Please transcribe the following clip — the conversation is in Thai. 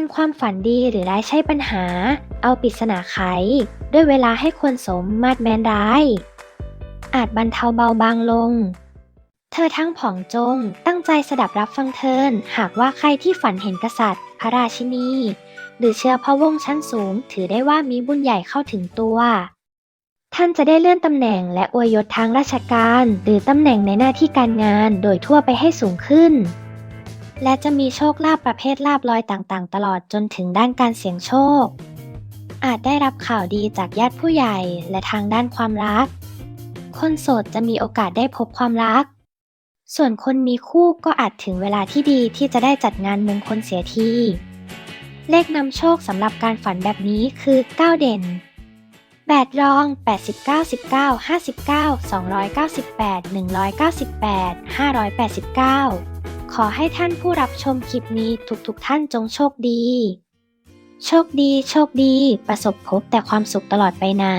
นความฝันดีหรือร้ายใช่ปัญหา เอาปริศนาไข ด้วยเวลาให้ควรสมมาดแมนร้าย อาจบรรเทาเบาบางลง เธอทั้งผองจงตั้งใจสดับรับฟังเทิน หากว่าใครที่ฝันเห็นกษัตริย์ พระราชินี หรือเชื้อพระวงศ์ชั้นสูง ถือได้ว่ามีบุญใหญ่เข้าถึงตัว ท่านจะได้เลื่อนตำแหน่งและอวยยศทางราชการ หรือตำแหน่งในหน้าที่การงานโดยทั่วไปให้สูงขึ้น และจะมีโชคลาภประเภทลาบลอยต่างๆ ตลอดจนถึงด้านการเสี่ยงโชค อาจได้รับข่าวดีจากญาติผู้ใหญ่และทางด้านความรัก คนโสดจะมีโอกาสได้พบความรัก ส่วนคนมีคู่ก็อาจถึงเวลาที่ดีที่จะได้จัดงานมงคลเสียทีเลขนำโชคสำหรับการฝันแบบนี้คือ 9 เด่น 8 รอง89 19 59 298 198 589 ขอให้ท่านผู้รับชมคลิปนี้ทุกๆทท่านจงโชคดี โชคดี โชคดี ประสบพบแต่ความสุขตลอดไปนะ